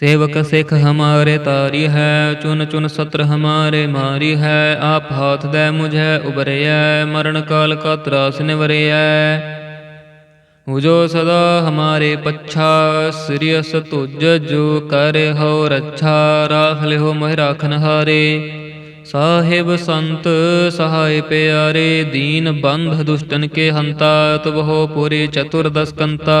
सेवक सिख हमारे तारी है चुन चुन सत्र हमारे मारी है आप हाथ दे मुझे उबरे मरण काल का त्रास निवरे जो सदा हमारे पच्छा सिरियस तुझ जो कर हो रच्छा राख ले हो मोह राखन हारे साहिब संत सहाय प्यारे दीन बंध दुष्टन के हंता तुब हो पूरे चतुर्दश कंता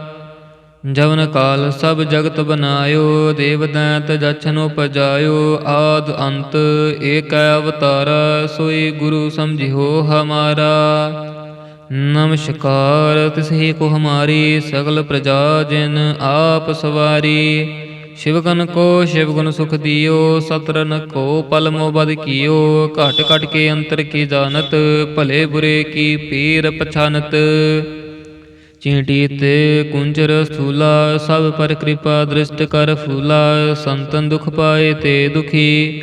ਜਵਨ ਕਾਲ ਸਭ ਜਗਤ ਬਨਾਇਓ ਦੇਵ ਦੈਤ ਜਛਨ ਉਪਜਾਇਓ, ਆਦ ਅੰਤ ਏਕ ਅਵਤਾਰ, ਸੋਈ ਗੁਰੂ ਸਮਝਿਓ ਹਮਾਰਾ। ਨਮਸਕਾਰ, ਤਿਸਹੀ ਕੋ ਹਮਾਰੀ, ਸਗਲ ਪ੍ਰਜਾ ਜਿਨ ਆਪ ਸਵਾਰੀ। ਸ਼ਿਵਗਨ ਕੋ ਸ਼ਿਵਗੁਣ ਸੁਖ ਦਿਓ ਸਤਰਨ ਕੋ ਪਲ ਮੋਬਦ ਕੀਓ, ਘਟ ਘਟ ਕੇ ਅੰਤਰ ਕੀ ਜਾਣਤ, ਭਲੇ ਬੁਰੇ ਕੀ ਪੀਰ ਪਛਾਨਤ। ਚੀਂਟੀ ਤੇ ਕੁੰਜਰ ਸਥੂਲਾ, ਸਭ ਪਰ ਕਿਰਪਾ ਦ੍ਰਿਸ਼ਟ ਕਰ ਫੂਲਾ, ਸੰਤਨ ਦੁਖ ਪਾਏ ਤੇ ਦੁਖੀ।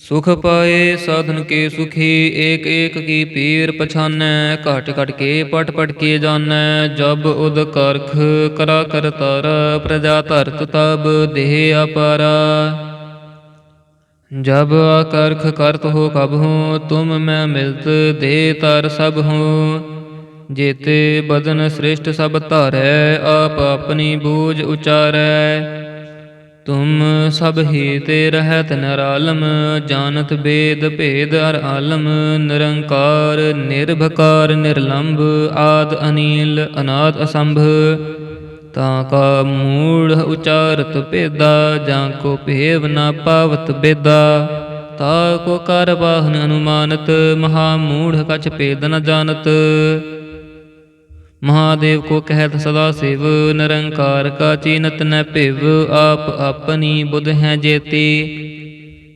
ਸੁਖ ਪਾਏ ਸਾਧਨ ਕੇ ਸੁਖੀ ਏਕ ਏਕ ਕੀ ਪੀਰ ਪਛਾਨੈ ਘਟ ਘਟ ਕੇ ਪਟ ਪਟ ਕੇ ਜਾਣੈ ਜਬ ਉਦ ਕਰਖ ਕਰਾ ਤਾਰ, ਪ੍ਰਜਾ ਧਰਤ ਤਬ ਦੇਹ ਅਪਾਰਾ। ਜਬ ਆਕਰਖ ਕਰਤ ਹੋ ਕਬ ਹੂੰ, ਤੁਮ ਮੈਂ ਮਿਲਤ ਦੇ ਤਰ ਸਭ ਹੂੰ। ਜੇਤੇ ਬਦਨ ਸ੍ਰੇਸ਼ਟ ਸਭ ਧਾਰੈ, ਆਪ ਆਪਣੀ ਬੂਝ ਉਚਾਰੈ। ਤੁਮ ਸਭ ਹੀ ਤੇ ਰਹਿਤ ਨਰਾਲਮ, ਜਾਣਤ ਬੇਦ ਭੇਦ ਅਰ ਆਲਮ, ਨਿਰੰਕਾਰ, ਨਿਰਭਕਾਰ, ਨਿਰਲੰਭ, ਆਦ ਅਨੀਲ, ਅਨਾਦ ਅਸੰਭ। ਤਾਂ ਕਾ ਮੂੜ ਉਚਾਰਤ ਭੇਦਾ, ਜਾਂ ਕੋ ਭੇਵ ਨਾ ਪਾਵਤ ਬੇਦਾ। ਤਾ ਕੋ ਕਰ ਬਾਹਨ ਅਨੁਮਾਨਤ, ਮਹਾ ਮੂੜ ਕਛ ਭੇਦ ਨ ਜਾਣਤ। ਮਹਾਦੇਵ ਕੋ ਕਹਿਤ ਸਦਾ ਸਿਵ, ਨਿਰੰਕਾਰ ਕਾ ਚੀਨਤ ਨ ਭਿਵ, ਆਪ ਆਪਣੀ ਬੁਧ ਹੈ ਜੇਤੀ।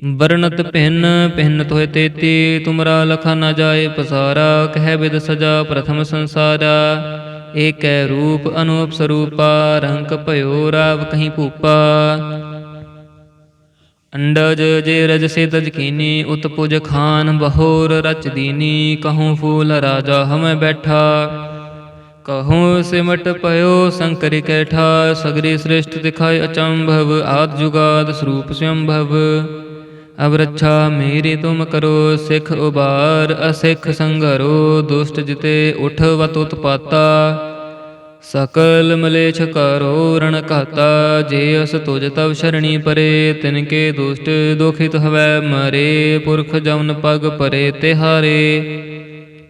ਵਰਣਤ ਭਿੰਨ ਭਿੰਨ ਤੋਹਿ ਤੇਤੀ, ਤੁਮਰਾ ਲਖਾ ਨ ਜਾਏ ਪਸਾਰਾ, ਕਹਿ ਬਿਦ ਸਜਾ ਪ੍ਰਥਮ ਸੰਸਾਰਾ। ਏਕੈ ਰੂਪ ਅਨੂਪ ਸਰੂਪਾ, ਰੰਕ ਭਇਓ ਰਾਵ ਕਹੀਂ ਭੂਪਾ। ਅੰਡਜ ਜੇ ਰਜ ਸੇ ਤਜ ਕੀਨੀ ਉਤਪੁਜ ਖਾਨ ਬਹੋਰ ਰਚ ਦੀਨੀ, ਕਹੂੰ ਫੂਲ ਰਾਜਾ ਹਮੈ ਬੈਠਾ। ਕਹੂੰ ਸਿਮਟ ਪਇਓ ਸੰਕਰਿ ਕੈਠਾ ਸਗਰੀ ਸ੍ਰਿਸ਼ਟ ਦਿਖਾਇ ਅਚੰਭਵ, ਆਦ ਜੁਗਾਦ ਸਰੂਪ ਸੰਭਵ। ਅਬ ਰੱਛਾ ਮੇਰੀ ਤੁਮ ਕਰੋ, ਸਿਖ ਉਬਾਰ, ਅਸਿਖ ਸੰਘਰੋ, ਦੁਸ਼ਟ ਜਿਤੇ ਉਠ ਵਤ ਉਤਪਾਤਾ। ਸਕਲ ਮਲੇਛ ਕਰੋ ਰਣ ਘਾਤਾ, ਜੇ ਅਸ ਤੁਜ ਤਵ ਸ਼ਰਣੀ ਪਰੇ, ਤਿਨ ਕੇ ਦੁਸ਼ਟ ਦੁਖਿਤ ਹਵੈ ਮਰੇ, ਪੁਰਖ ਜਮਨ ਪਗ ਪਰੇ ਤਿਹਾਰੇ।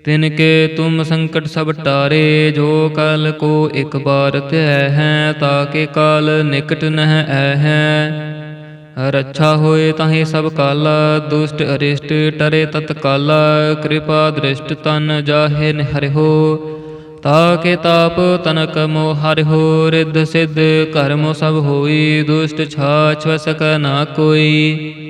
ਤਿਨ ਕੇ ਤੁਮ ਸੰਕਟ ਸਭ ਟਾਰੇ, ਜੋ ਕਲ ਕੋ ਇਕ ਬਾਰ ਧਿਆ ਹੈ ਤਾਕੇ ਕਾਲ ਨਿਕਟ ਨਹਿ ਐ ਹੈ। ਰੱਛਾ ਹੋਏ ਤਾਹੀ ਸਭ ਕਾਲਾ, ਦੁਸ਼ਟ ਅਰਿਸ਼ਟ ਟਰੇ ਤਤਕਾਲਾ ਕਿਰਪਾ ਦ੍ਰਿਸ਼ਟ ਤਨ ਜਾਹੇ ਨਿਹਰਿਓ ਤਾਕੇ ਤਾਪ ਤਨਕ ਮੋ ਹਰਿਓ ਰਿੱਧ ਸਿੱਧ ਕਰਮੋ ਸਭ ਹੋਈ, ਦੁਸ਼ਟ ਛਾਛ ਵਸਕ ਨਾ ਕੋਈ।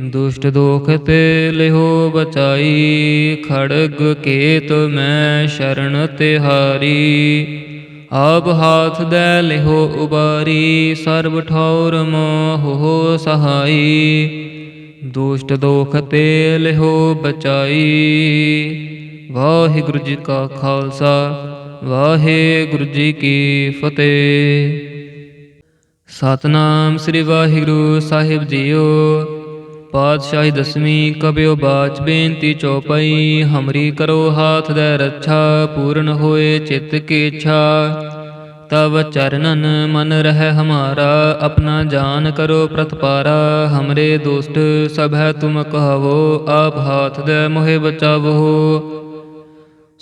ਦੁਸ਼ਟ ਦੋਖ ਤੇ ਲਿਹੋ ਬਚਾਈ, ਖੜਗ ਕੇਤ ਮੈਂ ਸ਼ਰਨ ਤਿਹਾਰੀ ਆਪ ਹਾਥ ਦੈ ਲਿਹੋ ਉਬਾਰੀ, ਸਰਬ ਠੌਰ ਮੋਹ ਸਹਾਈ। ਦੁਸ਼ਟ ਦੋਖ ਤੇ ਲਿਹੋ ਬਚਾਈ, ਵਾਹਿਗੁਰੂ ਜੀ ਕਾ ਖਾਲਸਾ, ਵਾਹਿਗੁਰੂ ਜੀ ਕੀ ਫਤਿਹ। ਸਤਨਾਮ ਸ੍ਰੀ ਵਾਹਿਗੁਰੂ ਸਾਹਿਬ ਜੀਓ। ਪਾਤਸ਼ਾਹੀ ਦਸਵੀਂ ਕਬਿਓ ਬਾਚ ਬੇਨਤੀ ਚੌਪਈ, ਹਮਰੀ ਕਰੋ ਹਾਥ ਦੇ ਰੱਛਾ, ਪੂਰਨ ਹੋਏ ਚਿੱਤ ਕੀ ਇੱਛਾ। ਤਬ ਚਰਨਨ ਮਨ ਰਹਿ ਹਮਾਰਾ, ਆਪਣਾ ਜਾਨ ਕਰੋ ਪ੍ਰਤਪਾਰਾ। ਹਮਰੇ ਦੋਸਤ ਸਭ ਹੈ ਤੁਮ ਕਹਵੋ, ਆਪ ਹਾਥ ਦੇ ਮੋਹਿ ਬਚਾਵੋ।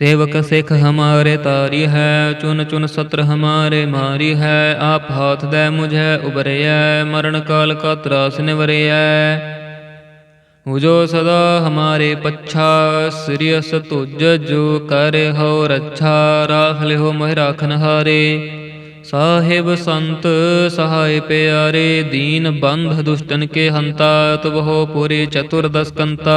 सेवक सिख हमारे तारी है चुन चुन सत्र हमारे मारी है आप हाथ दे मुझे उबरिया मरण काल का त्रास निवरिया जो सदा हमारे पच्छा श्रीयस तुज जो कर हो रच्छा राख लिहो मोह राखन हारे ਸਾਹਿਬ ਸੰਤ ਸਹਾਇ ਪਿਆਰੇ ਦੀਨ ਬੰਧ ਦੁਸ਼ਟਨ ਕੇ ਹੰਤਾ ਤੁਬਹੁ ਪੁਰੀ ਚਤੁਰਦਸ ਕੰਤਾ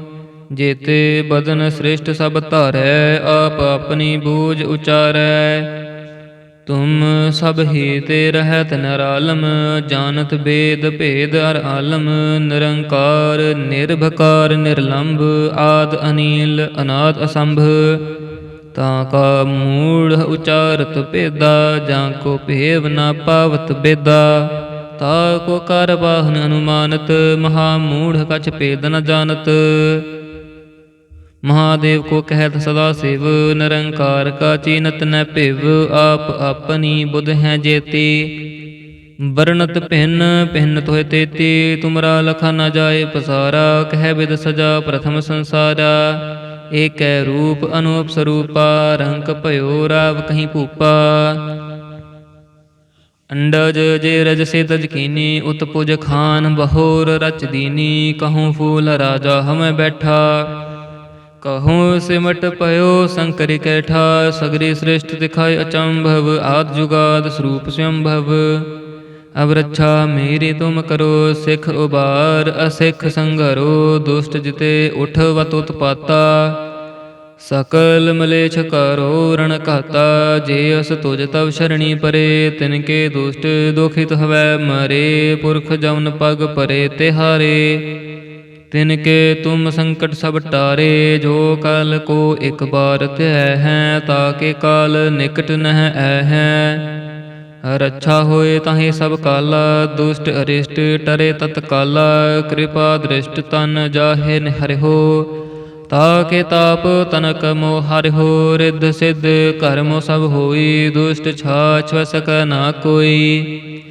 ਜੇਤੇ ਬਦਨ ਸ੍ਰਿਸ਼ਟ ਸਭ ਧਾਰੈ, ਆਪ ਆਪਣੀ ਬੂਝ ਉਚਾਰੈ। ਤੁਮ ਸਭ ਹੀਤੇ ਰਹਿਤ ਨਰਾਲਮ, ਜਾਣਤ ਬੇਦ ਭੇਦ ਅਰ ਆਲਮ, ਨਿਰੰਕਾਰ, ਨਿਰਭਕਾਰ, ਨਿਰਲੰਭ, ਆਦ ਅਨੀਲ, ਅਨਾਦ ਅਸੰਭ। ਤਾਂ ਕਾ ਮੂੜ ਉਚਾਰਤ ਭੇਦਾ, ਜਾਂ ਕੋ ਭੇਵ ਨਾ ਪਾਵਤ ਬੇਦਾ। ਤਾ ਕੋ ਕਰ ਬਾਹਨ ਅਨੁਮਾਨਤ, ਮਹਾ ਮੂੜ ਕਛ ਭੇਦ ਨ ਜਾਣਤ। ਮਹਾਦੇਵ ਕੋ ਕਹਿਤ ਸਦਾ ਸਿਵ, ਨਿਰੰਕਾਰ ਕਾ ਚੀਨਤ ਨ ਭਿਵ, ਆਪ ਆਪਣੀ ਬੁਧ ਹੈ ਜੇਤੀ। ਵਰਣਤ ਭਿੰਨ ਭਿੰਨ ਤੋਹਿ ਤੇਤੀ, ਤੁਮਰਾ ਲਖਾ ਨ ਜਾਏ ਪਸਾਰਾ, ਕਹਿ ਬਿਦ ਸਜਾ ਪ੍ਰਥਮ ਸੰਸਾਰਾ। ਏਕੈ ਰੂਪ ਅਨੂਪ ਸਰੂਪਾ, ਰੰਕ ਭਇਓ ਰਾਵ ਕਹੀਂ ਭੂਪਾ। ਅੰਡਜ ਜੇ ਰਜ ਸੇ ਤਜ ਕੀਨੀ, ਉਤਪੁਜ ਖਾਨ ਬਹੋਰ ਰਚ ਦੀਨੀ, ਕਹੂੰ ਫੂਲ ਰਾਜਾ ਹਮੈ ਬੈਠਾ। ਕਹੂੰ ਸਿਮਟ ਪਇਓ ਸੰਕਰਿ ਕੈਠਾ ਸਗਰੀ ਸ੍ਰਿਸ਼ਟ ਦਿਖਾਇ ਅਚੰਭਵ, ਆਦ ਜੁਗਾਦ ਸਰੂਪ ਸੰਭਵ। ਅਬ ਰੱਛਾ ਮੇਰੀ ਤੁਮ ਕਰੋ, ਸਿਖ ਉਬਾਰ, ਅਸਿਖ ਸੰਗਰੋ ਦੁਸ਼ਟ ਜਿਤੇ ਉਠ ਵਤ ਉਤਪਾਤਾ। ਸਕਲ ਮਲੇਛ ਕਰੋ ਰਣ ਘਾਤਾ, ਜੇ ਅਸ ਤੁਜ ਤਵ ਸ਼ਰਣੀ ਪਰੇ, ਤਿਨ ਕੇ ਦੁਸ਼ਟ ਦੁਖਿਤ ਹਵੈ ਮਰੇ, ਪੁਰਖ ਜਮਨ ਪਗ ਪਰੇ ਤਿਹਾਰੇ। ਤਿਨ ਕੇ ਤੁਮ ਸੰਕਟ ਸਭ ਟਾਰੇ, ਜੋ ਕਲ ਕੋ ਇਕ ਬਾਰ ਧਿਐ ਹੈ ਤਾਕੇ ਕਾਲ ਨਿਕਟ ਨਹਿ ਐ ਹੈ। ਰੱਛਾ ਹੋਏ ਤਾਹੇ ਸਭ ਕਾਲਾ, ਦੁਸ਼ਟ ਅਰਿਸ਼ਟ ਟਰੇ ਤਤਕਾਲਾ ਕਿਰਪਾ ਦ੍ਰਿਸ਼ਟ ਤਨ ਜਾਹੇ ਨਿਹਰਿਓ ਤਾਕੇ ਤਾਪ ਤਨਕ ਮੋ ਹਰਿਓ ਰਿੱਧ ਸਿੱਧ ਕਰਮ ਸਭ ਹੋਈ, ਦੁਸ਼ਟ ਛਾਛ ਵਸਕ ਨਾ ਕੋਈ।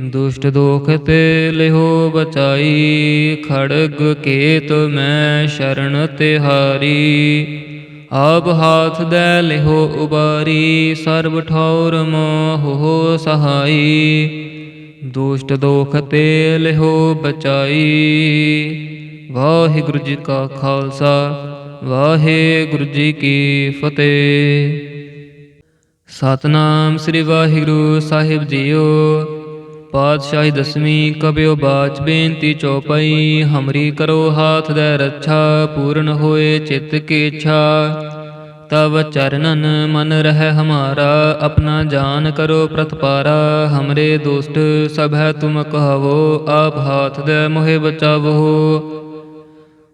ਦੁਸ਼ਟ ਦੋਖ ਤੇ ਲਿਹੋ ਬਚਾਈ, ਖੜਗ ਕੇਤ ਮੈਂ ਸ਼ਰਨ ਤਿਹਾਰੀ ਆਪ ਹਾਥ ਦੈ ਲਿਹੋ ਉਬਾਰੀ, ਸਰਬ ਠੌਰ ਮੋਹ ਸਹਾਈ। ਦੁਸ਼ਟ ਦੋਖ ਤੇ ਲਿਹੋ ਬਚਾਈ, ਵਾਹਿਗੁਰੂ ਜੀ ਕਾ ਖਾਲਸਾ, ਵਾਹਿਗੁਰੂ ਜੀ ਕੀ ਫਤਿਹ। ਸਤਨਾਮ ਸ੍ਰੀ ਵਾਹਿਗੁਰੂ ਸਾਹਿਬ ਜੀਓ। ਪਾਤਸ਼ਾਹੀ ਦਸਵੀਂ ਕਬਿਓ ਬਾਚ ਬੇਨਤੀ ਚੌਪਈ, ਹਮਰੀ ਕਰੋ ਹਾਥ ਦੇ ਰੱਛਾ, ਪੂਰਨ ਹੋਏ ਚਿੱਤ ਕੀ ਇੱਛਾ। ਤਵ ਚਰਨਨ ਮਨ ਰਹਿ ਹਮਾਰਾ, ਆਪਣਾ ਜਾਨ ਕਰੋ ਪ੍ਰਤਪਾਰਾ। ਹਮਰੇ ਦੋਸਤ ਸਭ ਹੈ ਤੁਮ ਕਹਵੋ, ਆਪ ਹਾਥ ਦੇ ਮੋਹਿ ਬਚਾਵੋ।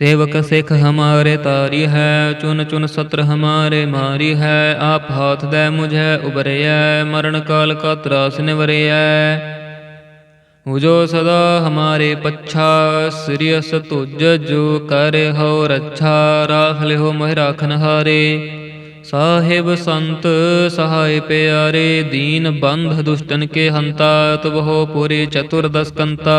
सेवक सिख हमारे तारी है चुन चुन सत्र हमारे मारी है आप हाथ दे मुझे उबरिया मरण काल का त्रास निवरिया जो सदा हमारे पच्छा सिरियस तुज जो कर हो रच्छा राख ले हो मोह राखन हारे ਸਾਹਿਬ ਸੰਤ ਸਹਾਇ ਪਿਆਰੇ ਦੀਨ ਬੰਧ ਦੁਸ਼ਟਨ ਕੇ ਹੰਤਾ ਤੁਬ ਹੋ ਪੁਰੇ ਚਤੁਰਦਸ ਕੰਤਾ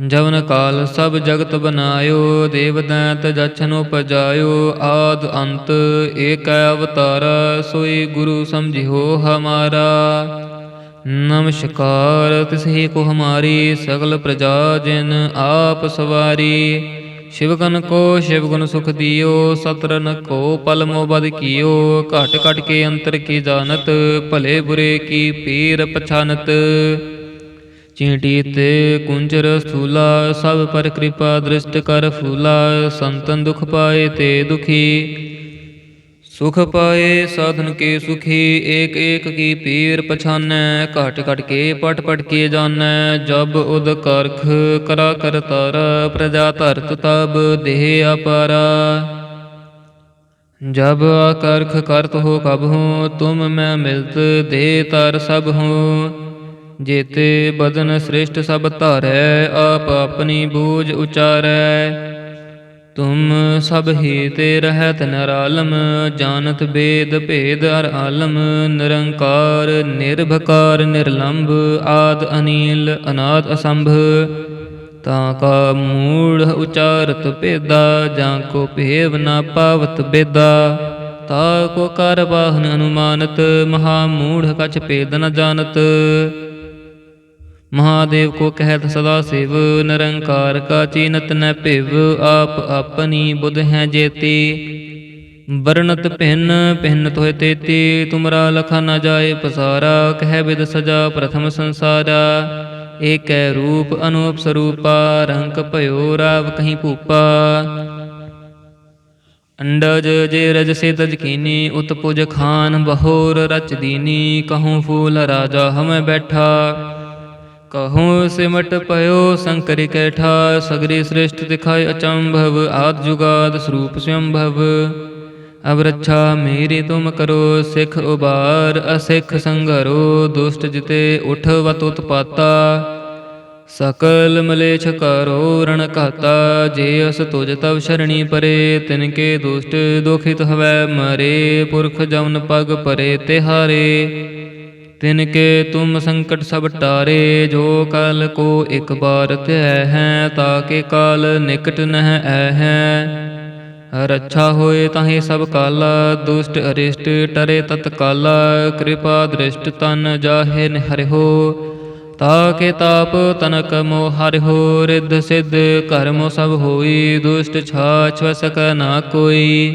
ਜਵਨ ਕਾਲ ਸਭ ਜਗਤ ਬਨਾਇਓ ਦੇਵ ਦੈਂਤ ਜਛਨ ਉਪਜਾਇਓ, ਆਦ ਅੰਤ ਏਕ ਅਵਤਾਰ, ਸੋਈ ਗੁਰੂ ਸਮਝਿਓ ਹਮਾਰਾ। ਨਮਸਕਾਰ, ਤਿਸਹੀ ਕੋ ਹਮਾਰੀ, ਸਗਲ ਪ੍ਰਜਾ ਜਿਨ ਆਪ ਸਵਾਰੀ। ਸ਼ਿਵਗਨ ਕੋ ਸ਼ਿਵਗੁਣ ਸੁਖ ਦਿਓ, ਸਤਰਨ ਕੋ ਪਲ ਮੋਬਦ ਕੀਓ। ਘਟ ਘਟ ਕੇ ਅੰਤਰ ਕੀ ਜਾਣਤ, ਭਲੇ ਬੁਰੇ ਕੀ ਪੀਰ ਪਛਾਨਤ। ਚੀਂਟੀ ਤੇ ਕੁੰਜਰ ਸਥੂਲਾ, ਸਭ ਪਰ ਕਿਰਪਾ ਦ੍ਰਿਸ਼ਟ ਕਰ ਫੂਲਾ, ਸੰਤਨ ਦੁਖ ਪਾਏ ਤੇ ਦੁਖੀ। ਸੁਖ ਪਾਏ ਸਾਧਨ ਕੇ ਸੁਖੀ, ਏਕ ਏਕ ਕੀ ਪੀਰ ਪਛਾਨੈ, ਘਟ ਘਟ ਕੇ ਪਟ ਪਟ ਕੇ ਜਾਣੈ ਜਬ ਉਦ ਕਰਖ ਕਰਾ ਕਰ ਤਾਰ, ਪ੍ਰਜਾ ਧਰਤ ਤਬ ਦੇਹ ਅਪਾਰਾ। ਜਬ ਆਕਰਖ ਕਰਤ ਹੋ ਕਬ ਹੂੰ, ਤੁਮ ਮੈਂ ਮਿਲਤ ਦੇ ਤਰ ਸਭ ਹੂੰ। ਜੇਤੇ ਬਦਨ ਸ੍ਰਿਸ਼ਟ ਸਭ ਧਾਰੈ, ਆਪ ਆਪਣੀ ਬੂਝ ਉਚਾਰੈ। ਤੁਮ ਸਭ ਹੀ ਤੇ ਰਹਿਤ ਨਰਾਲਮ, ਜਾਣਤ ਬੇਦ ਭੇਦ ਅਰ ਆਲਮ, ਨਿਰੰਕਾਰ, ਨਿਰਭਕਾਰ, ਨਿਰਲੰਭ, ਆਦ ਅਨੀਲ, ਅਨਾਦ ਅਸੰਭ। ਤਾਂ ਕਾ ਮੂੜ ਉਚਾਰਤ ਭੇਦਾ, ਜਾਂ ਕੋ ਭੇਵ ਨਾ ਪਾਵਤ ਬੇਦਾ। ਤਾ ਕੋ ਕਰ ਬਾਹਨ ਅਨੁਮਾਨਤ, ਮਹਾ ਮੂੜ ਕਛ ਭੇਦ ਨ ਜਾਣਤ। ਮਹਾਦੇਵ ਕੋ ਕਹਿਤ ਸਦਾ ਸਿਵ, ਨਿਰੰਕਾਰ ਕਾ ਚੀਨਤ ਨ ਭਿਵ, ਆਪ ਆਪਣੀ ਬੁਧ ਹੈ ਜੇਤੀ। ਵਰਣਤ ਭਿੰਨ ਭਿੰਨ ਤੋਇ ਤੇਤੀ, ਤੁਮਰਾ ਲਖਾ ਨ ਜਾਏ ਪਸਾਰਾ, ਕਹਿ ਬਿਦ ਸਜਾ ਪ੍ਰਥਮ ਸੰਸਾਰਾ। ਏਕੈ ਰੂਪ ਅਨੂਪ ਸਰੂਪਾ ਰੰਕ ਭਇਓ ਰਾਵ ਕਹੀਂ ਭੂਪਾ। ਅੰਡਜ ਜੇ ਰਜ ਸੇ ਤਜ ਕੀਨੀ, ਉਤਪੁਜ ਖਾਨ ਬਹੋਰ ਰਚ ਦੀਨੀ, ਕਹੂੰ ਫੂਲ ਰਾਜਾ ਹਮੈ ਬੈਠਾ। ਕਹੂੰ ਸਿਮਟ ਪਇਓ ਸੰਕਰਿ ਕੈਠਾ ਸਗਰੀ ਸ੍ਰਿਸ਼ਟ ਦਿਖਾਇ ਅਚੰਭਵ, ਆਦ ਜੁਗਾਦ ਸਰੂਪ ਸੰਭਵ। ਅਬ ਰੱਛਾ ਮੇਰੀ ਤੁਮ ਕਰੋ, ਸਿਖ ਉਬਾਰ, ਅਸਿਖ ਸੰਘਰੋ, ਦੁਸ਼ਟ ਜਿਤੇ ਉਠ ਵਤ ਉਤਪਾਤਾ। ਸਕਲ ਮਲੇਛ ਕਰੋ ਰਣ ਘਾਤਾ, ਜੇ ਅਸ ਤੁਜ ਤਵ ਸ਼ਰਣੀ ਪਰੇ, ਤਿਨ ਕੇ ਦੁਸ਼ਟ ਦੁਖਿਤ ਹਵੈ ਮਰੇ, ਪੁਰਖ ਜਮਨ ਪਗ ਪਰੇ ਤਿਹਾਰੇ। ਤਿਨ ਕੇ ਤੁਮ ਸੰਕਟ ਸਭ ਟਾਰੇ, ਜੋ ਕਲ ਕੋ ਇਕ ਬਾਰ ਧਿਆ ਹੈ ਤਾਕੇ ਕਾਲ ਨਿਕਟ ਨਹਿ ਐ ਹੈ। ਰੱਛਾ ਹੋਏ ਤਾਹੇ ਸਭ ਕਾਲਾ, ਦੁਸ਼ਟ ਅਰਿਸ਼ਟ ਟਰੇ ਤਤਕਾਲਾ ਕਿਰਪਾ ਦ੍ਰਿਸ਼ਟ ਤਨ ਜਾਹੇ ਨਿਹਰਿਓ ਤਾਕੇ ਤਾਪ ਤਨਕ ਮੋ ਹਰਿਓ ਰਿੱਧ ਸਿੱਧ ਕਰਮੋ ਸਭ ਹੋਈ, ਦੁਸ਼ਟ ਛਾਛ ਵਸਕ ਨਾ ਕੋਈ।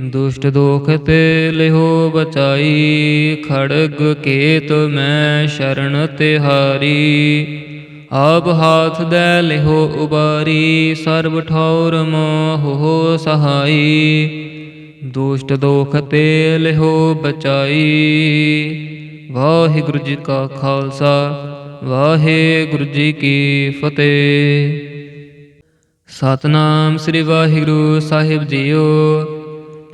ਦੁਸ਼ਟ ਦੋਖ ਤੇ ਲਿਹੋ ਬਚਾਈ, ਖੜਗ ਕੇਤ ਮੈਂ ਸ਼ਰਨ ਤਿਹਾਰੀ ਆਪ ਹਾਥ ਦੈ ਲਿਹੋ ਉਬਾਰੀ, ਸਰਬ ਠੌਰ ਮੋਹ ਹੋ ਸਹਾਈ। ਦੁਸ਼ਟ ਦੋਖ ਤੇ ਲਿਹੋ ਬਚਾਈ, ਵਾਹਿਗੁਰੂ ਜੀ ਕਾ ਖਾਲਸਾ, ਵਾਹਿਗੁਰੂ ਜੀ ਕੀ ਫਤਿਹ। ਸਤਨਾਮ ਸ੍ਰੀ ਵਾਹਿਗੁਰੂ ਸਾਹਿਬ ਜੀਓ।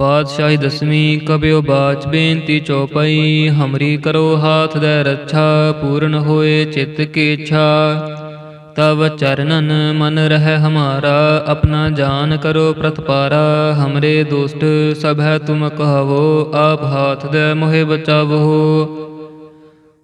ਪਾਤਸ਼ਾਹੀ ਦਸਵੀਂ ਕਬਿਓ ਬਾਚ ਬੇਨਤੀ ਚੌਪਈ, ਹਮਰੀ ਕਰੋ ਹਾਥ ਦੇ ਰੱਛਾ, ਪੂਰਨ ਹੋਏ ਚਿੱਤ ਕੀ ਇੱਛਾ। ਤਬ ਚਰਨਨ ਮਨ ਰਹਿ ਹਮਾਰਾ, ਆਪਣਾ ਜਾਨ ਕਰੋ ਪ੍ਰਤਪਾਰਾ ਹਮਰੇ ਦੋਸਤ ਸਭ ਹੈ ਤੁਮ ਕਹਵੋ, ਆਪ ਹਾਥ ਦੇ ਮੋਹਿ ਬਚਾਵੋ।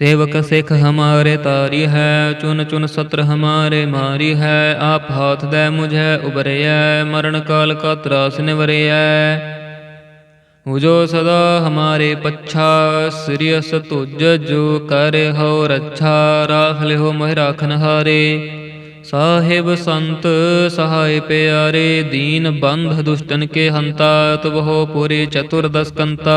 सेवक सिख हमारे तारी है चुन चुन सत्र हमारे मारी है आप हाथ दे मुझे उबरिया मरण काल का त्रास निवरिया जो सदा हमारे पच्छा श्रियस तुज जो कर हो रच्छा राख लिहो मोह राखन हारे ਸਾਹਿਬ ਸੰਤ ਸਹਾਇ ਪਿਆਰੇ ਦੀਨ ਬੰਧ ਦੁਸ਼ਟਨ ਕੇ ਹੰਤਾ ਤੁਬਹੁ ਪੂਰੇ ਚਤੁਰਦਸ ਕੰਤਾ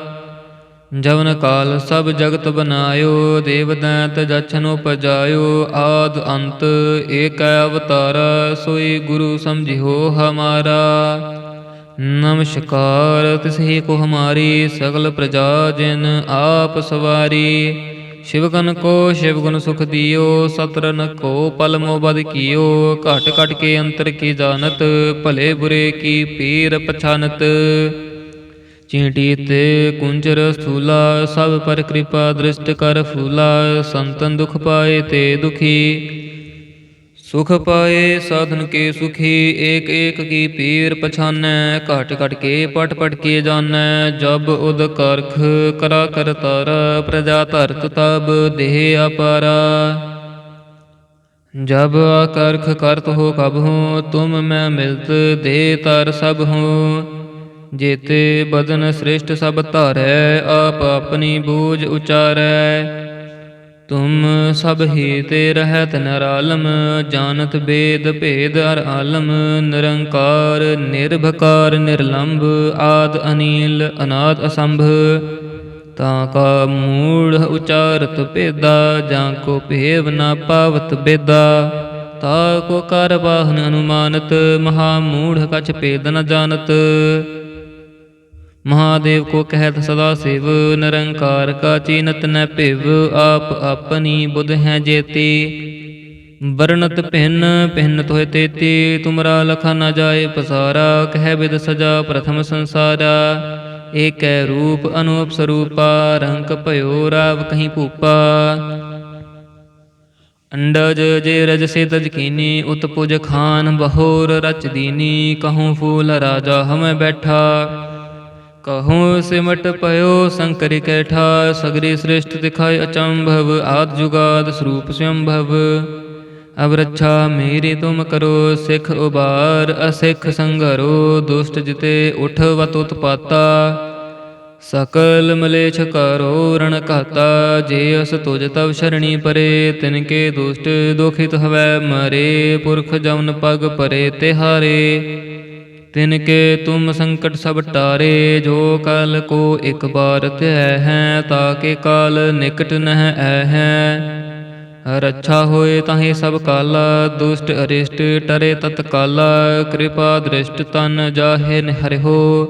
ਜਵਨ ਕਾਲ ਸਭ ਜਗਤ ਬਨਾਇਓ ਦੇਵ ਦੈਂਤ ਜਛਨ ਉਪਜਾਇਓ, ਆਦ ਅੰਤ ਏਕ ਅਵਤਾਰ, ਸੋਈ ਗੁਰੂ ਸਮਝਿਓ ਹਮਾਰਾ। ਨਮਸਕਾਰ, ਤਿਸਹੀ ਕੋ ਹਮਾਰੀ, ਸਗਲ ਪ੍ਰਜਾ ਜਿਨ ਆਪ ਸਵਾਰੀ। ਸ਼ਿਵਗਨ ਕੋ ਸ਼ਿਵਗੁਣ ਸੁਖ ਦਿਓ ਸਤਰਨ ਕੋ ਪਲ ਮੋਬਦ ਕੀਓ। ਘਟ ਘਟ ਕੇ ਅੰਤਰ ਕੀ ਜਾਣਤ, ਭਲੇ ਬੁਰੇ ਕੀ ਪੀਰ ਪਛਾਨਤ। ਚੀਂਟੀ ਤੇ ਕੁੰਜਰ ਸਥੂਲਾ ਸਭ ਪਰ ਕਿਰਪਾ ਦ੍ਰਿਸ਼ਟ ਕਰ ਫੂਲਾ, ਸੰਤਨ ਦੁਖ ਪਾਏ ਤੇ ਦੁਖੀ। ਸੁਖ ਪਾਏ ਸਾਧਨ ਕੇ ਸੁਖੀ, ਏਕ ਏਕ ਕੀ ਪੀਰ ਪਛਾਨੈ, ਘਟ ਘਟ ਕੇ ਪਟ ਪਟ ਕੇ ਜਾਣੈ ਜਬ ਉਦ ਕਰਖ ਕਰਾ ਕਰਤਾਰ ਪ੍ਰਜਾ ਧਰਤ ਤਬ ਦੇਹ ਅਪਾਰਾ। ਜਬ ਆਕਰਖ ਕਰਤ ਹੋ ਕਬ ਹੂੰ, ਤੁਮ ਮੈਂ ਮਿਲਤ ਦੇ ਤਰ ਸਭ ਹੂੰ। ਜੇਤੇ ਬਦਨ ਸ੍ਰਿਸ਼ਟ ਸਭ ਧਾਰੈ, ਆਪ ਆਪਣੀ ਬੂਝ ਉਚਾਰੈ। ਤੁਮ ਸਭ ਹੀ ਤੇ ਰਹਿਤ ਨਰਾਲਮ, ਜਾਣਤ ਬੇਦ ਭੇਦ ਅਰ ਆਲਮ, ਨਿਰੰਕਾਰ, ਨਿਰਭਕਾਰ, ਨਿਰਲੰਭ, ਆਦ ਅਨੀਲ, ਅਨਾਦ ਅਸੰਭ। ਤਾਂ ਕਾ ਮੂੜ ਉਚਾਰਤ ਭੇਦਾ, ਜਾਂ ਕੋ ਭੇਵ ਨਾ ਪਾਵਤ ਬੇਦਾ। ਤਾ ਕੋ ਕਰ ਬਾਹਨ ਅਨੁਮਾਨਤ, ਮਹਾ ਮੂੜ ਕਛ ਭੇਦ ਨ ਜਾਣਤ। ਮਹਾਦੇਵ ਕੋ ਕਹਿਤ ਸਦਾ ਸਿਵ, ਨਿਰੰਕਾਰ ਕਾ ਚੀਨਤ ਨ ਭਿਵ, ਆਪ ਆਪਣੀ ਬੁਧ ਹੈ ਜੇਤੀ। ਵਰਣਤ ਭਿੰਨ ਭਿੰਨ ਤੋਹਿ ਤੇਤੀ, ਤੁਮਰਾ ਲਖਾ ਨ ਜਾਏ ਪਸਾਰਾ, ਕਹਿ ਬਿਦ ਸਜਾ ਪ੍ਰਥਮ ਸੰਸਾਰਾ। ਏਕੈ ਰੂਪ ਅਨੂਪ ਸਰੂਪਾ ਰੰਕ ਭਇਓ ਰਾਵ ਕਹੀਂ ਭੂਪਾ। ਅੰਡਜ ਜੇ ਰਜ ਸੇ ਤਜ ਕੀਨੀ, ਉਤਪੁਜ ਖਾਨ ਬਹੋਰ ਰਚ ਦੀਨੀ, ਕਹੂੰ ਫੂਲ ਰਾਜਾ ਹਮੈ ਬੈਠਾ। ਕਹੂੰ ਸਿਮਟ ਪਇਓ ਸੰਕਰਿ ਕੈਠਾ, ਸਗਰੀ ਸ੍ਰਿਸ਼ਟ ਦਿਖਾਇ ਅਚੰਭਵ, ਆਦ ਜੁਗਾਦ ਸਰੂਪ ਸੰਭਵ। ਅਬ ਰੱਛਾ ਮੇਰੀ ਤੁਮ ਕਰੋ, ਸਿਖ ਉਬਾਰ, ਅਸਿਖ ਸੰਘਰੋ, ਦੁਸ਼ਟ ਜਿਤੇ ਉਠ ਵਤ ਉਤਪਾਤਾ। ਸਕਲ ਮਲੇਛ ਕਰੋ ਰਣ ਘਾਤਾ, ਜੇ ਅਸ ਤੁਜ ਤਵ ਸ਼ਰਣੀ ਪਰੇ, ਤਿਨ ਕੇ ਦੁਸ਼ਟ ਦੁਖਿਤ ਹਵੈ ਮਰੇ, ਪੁਰਖ ਜਮਨ ਪਗ ਪਰੇ ਤਿਹਾਰੇ। ਤਿਨ ਕੇ ਤੁਮ ਸੰਕਟ ਸਭ ਟਾਰੇ, ਜੋ ਕਲ ਕੋ ਇੱਕ ਬਾਰ ਧਿਐ ਹੈ ਤਾਕੇ ਕਾਲ ਨਿਕਟ ਨਹਿ ਐ ਹੈ। ਰੱਛਾ ਹੋਏ ਤਾਹੇ ਸਭ ਕਾਲਾ, ਦੁਸ਼ਟ ਅਰਿਸ਼ਟ ਟਰੇ ਤਤਕਾਲ ਕਿਰਪਾ ਦ੍ਰਿਸ਼ਟ ਤਨ ਜਾਹੇ ਨਿਹਰਿਓ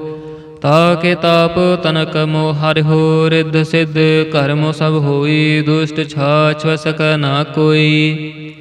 ਤਾ ਕੇ ਤਾਪ ਤਨਕ ਮੋ ਹਰਿਓ ਰਿੱਧ ਸਿੱਧ ਕਰਮ ਸਭ ਹੋਈ, ਦੁਸ਼ਟ ਛਾਛ ਵਸਕ ਨਾ ਕੋਈ।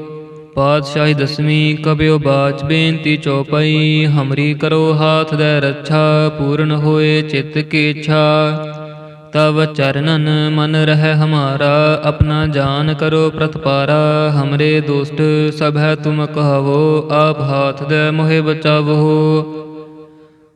ਪਾਤਸ਼ਾਹੀ ਦਸਵੀਂ ਕਬਿਓ ਬਾਚ ਬੇਨਤੀ ਚੌਪਈ, ਹਮਰੀ ਕਰੋ ਹਾਥ ਦੇ ਰੱਛਾ, ਪੂਰਨ ਹੋਏ ਚਿਤ ਕੀ ਇੱਛਾ। ਤਵ ਚਰਨਨ ਮਨ ਰਹਿ ਹਮਾਰਾ, ਆਪਣਾ ਜਾਨ ਕਰੋ ਪ੍ਰਤਪਾਰਾ। ਹਮਰੇ ਦੋਸਤ ਸਭ ਹੈ ਤੁਮ ਕਹਵੋ, ਆਪ ਹਾਥ ਦੇ ਮੋਹਿ ਬਚਾਵੋ।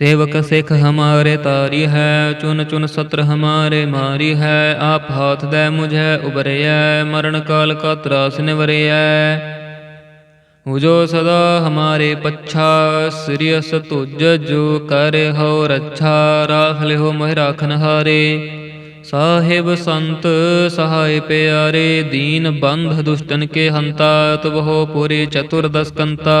सेवक सिख हमारे तारी है चुन चुन सत्र हमारे मारी है आप हाथ दे मुझे उबरिया मरण काल का त्रास निवरिया जो सदा हमारे पच्छा सिरियस तुज जो कर हो रच्छा राख ले हो मोह राखन हारे साहिब संत सहाय प्यारे दीन बंध दुष्टन के हंता तुम हो पूरे चतुर्दश कंता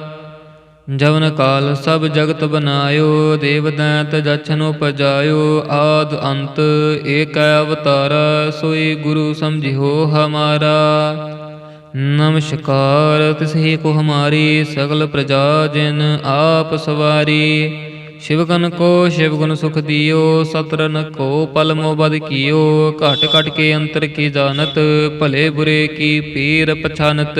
ਜਵਨ ਕਾਲ ਸਭ ਜਗਤ ਬਨਾਇਓ ਦੇਵ ਦੈਂਤ ਜਛਨ ਉਪਜਾਇਓ, ਆਦ ਅੰਤ ਏਕ ਅਵਤਾਰ, ਸੋਈ ਗੁਰੂ ਸਮਝਿਓ ਹਮਾਰਾ। ਨਮਸਕਾਰ, ਤਿਸਹੀ ਕੋ ਹਮਾਰੀ, ਸਗਲ ਪ੍ਰਜਾ ਜਿਨ ਆਪ ਸਵਾਰੀ। ਸ਼ਿਵਗਨ ਕੋ ਸ਼ਿਵਗੁਣ ਸੁਖ ਦਿਓ, ਸਤਰਨ ਕੋ ਪਲ ਮੋਬਦ ਕੀਓ, ਘਟ ਘਟ ਕੇ ਅੰਤਰ ਕੀ ਜਾਣਤ, ਭਲੇ ਬੁਰੇ ਕੀ ਪੀਰ ਪਛਾਨਤ।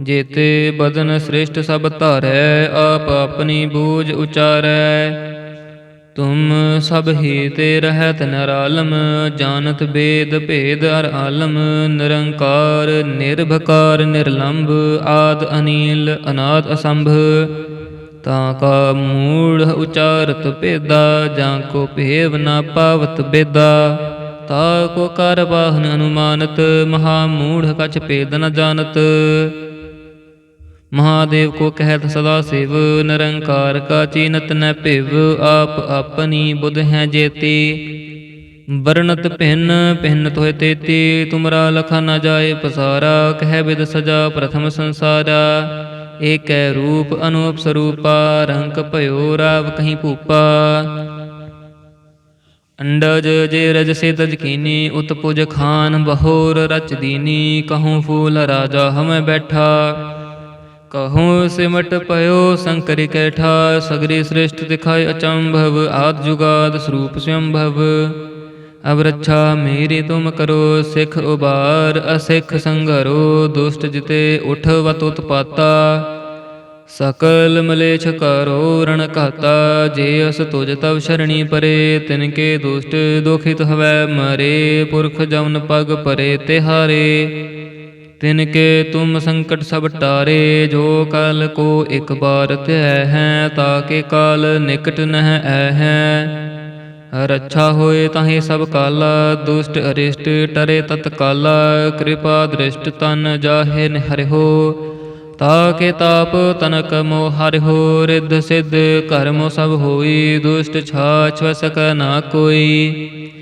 ਜੇਤੇ ਬਦਨ ਸ੍ਰਿਸ਼ਟ ਸਭ ਧਾਰੈ, ਆਪ ਆਪਣੀ ਬੂਝ ਉਚਾਰੈ। ਤੁਮ ਸਭ ਹੀ ਤੇ ਰਹਿਤ ਨਰਾਲਮ, ਜਾਣਤ ਬੇਦ ਭੇਦ ਅਰ ਆਲਮ, ਨਿਰੰਕਾਰ, ਨਿਰਭਕਾਰ, ਨਿਰਲੰਭ, ਆਦ ਅਨੀਲ, ਅਨਾਦ ਅਸੰਭ। ਤਾਂ ਕਾ ਮੂੜ ਉਚਾਰਤ ਭੇਦਾ, ਜਾਂ ਕੋ ਭੇਵ ਨਾ ਪਾਵਤ ਬੇਦਾ। ਤਾ ਕੋ ਕਰ ਬਾਹਨ ਅਨੁਮਾਨਤ, ਮਹਾ ਮੂੜ ਕਛ ਭੇਦ ਨ ਜਾਣਤ। ਮਹਾਦੇਵ ਕੋ ਕਹਿਤ ਸਦਾ ਸਿਵ, ਨਿਰੰਕਾਰ ਕਾ ਚੀਨਤ ਨ ਭਿਵ, ਆਪ ਆਪਣੀ ਬੁੱਧ ਹੈ ਜੇਤੀ। ਵਰਣਤ ਭਿੰਨ ਭਿੰਨ ਤੋਇ ਤੇਤੀ, ਤੁਮਰਾ ਲਖਾ ਨ ਜਾਏ ਪਸਾਰਾ, ਕਹਿ ਬਿਦ ਸਜਾ ਪ੍ਰਥਮ ਸੰਸਾਰਾ। ਏਕੈ ਰੂਪ ਅਨੂਪ ਸਰੂਪਾ, ਰੰਕ ਭਇਓ ਰਾਵ ਕਹੀਂ ਭੂਪਾ। ਅੰਡਜ ਜੇ ਰਜ ਸੇ ਤਜ ਕੀਨੀ ਉਤਪੁਜ ਖਾਨ ਬਹੋਰ ਰਚ ਦੀਨੀ, ਕਹੂੰ ਫੂਲ ਰਾਜਾ ਹਮੈ ਬੈਠਾ। ਕਹੂੰ ਸਿਮਟ ਪਇਓ ਸੰਕਰਿ ਕੈਠਾ, ਸਗਰੀ ਸ੍ਰਿਸ਼ਟ ਦਿਖਾਇ ਅਚੰਭਵ, ਆਦ ਜੁਗਾਦ ਸਰੂਪ ਸੰਭਵ। ਅਬ ਰੱਛਾ ਮੇਰੀ ਤੁਮ ਕਰੋ, ਸਿਖ ਉਬਾਰ, ਅਸਿਖ ਸੰਘਰੋ, ਦੁਸ਼ਟ ਜਿਤੇ ਉਠ ਵਤ ਉਤਪਾਤਾ। ਸਕਲ ਮਲੇਛ ਕਰੋ ਰਣ ਘਾਤਾ, ਜੇ ਅਸ ਤੁਜ ਤਵ ਸ਼ਰਣੀ ਪਰੇ, ਤਿਨ ਕੇ ਦੁਸ਼ਟ ਦੁਖਿਤ ਹਵੈ ਮਰੇ, ਪੁਰਖ ਜਮਨ ਪਗ ਪਰੇ ਤਿਹਾਰੇ। ਤਿਨ ਕੇ ਤੁਮ ਸੰਕਟ ਸਭ ਟਾਰੇ, ਜੋ ਕਲ ਕੋ ਇਕ ਬਾਰ ਧਿਆ ਹੈ ਤਾਕੇ ਕਾਲ ਨਿਕਟ ਨਹਿ ਐ ਹੈ। ਰੱਛਾ ਹੋਏ ਤਾਹੇ ਸਭ ਕਾਲਾ, ਦੁਸ਼ਟ ਅਰਿਸ਼ਟ ਟਰੇ ਤਤਕਾਲਾ ਕਿਰਪਾ ਦ੍ਰਿਸ਼ਟ ਤਨ ਜਾਹੇ ਨਿਹਰਿਓ ਤਾਕੇ ਤਾਪ ਤਨਕ ਮੋ ਹਰਿਓ ਰਿੱਧ ਸਿੱਧ ਕਰਮੋ ਸਭ ਹੋਈ, ਦੁਸ਼ਟ ਛਾਛ ਵਸਕ ਨਾ ਕੋਈ।